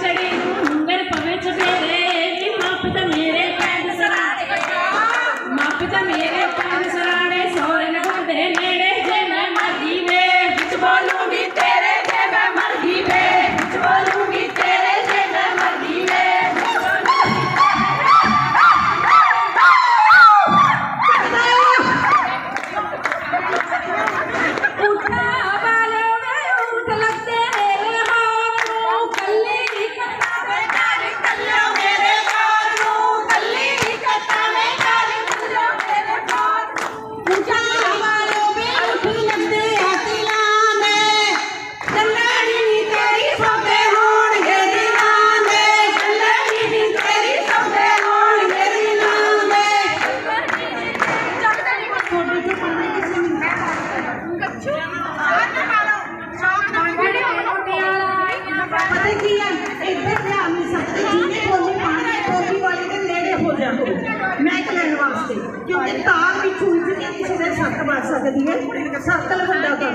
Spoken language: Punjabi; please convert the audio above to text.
ਚੜੀ ਡੂੰਗਰ ਪਵੇ ਚਵੇਰੇ ਮਾਪ ਤਾਂ ਮੇਰੇ ਪੈਰ ਸਰਾਣੇ ਮਾਪ ਤਾਂ ਮੇਰੇ सकती है? सत्तर घंटा का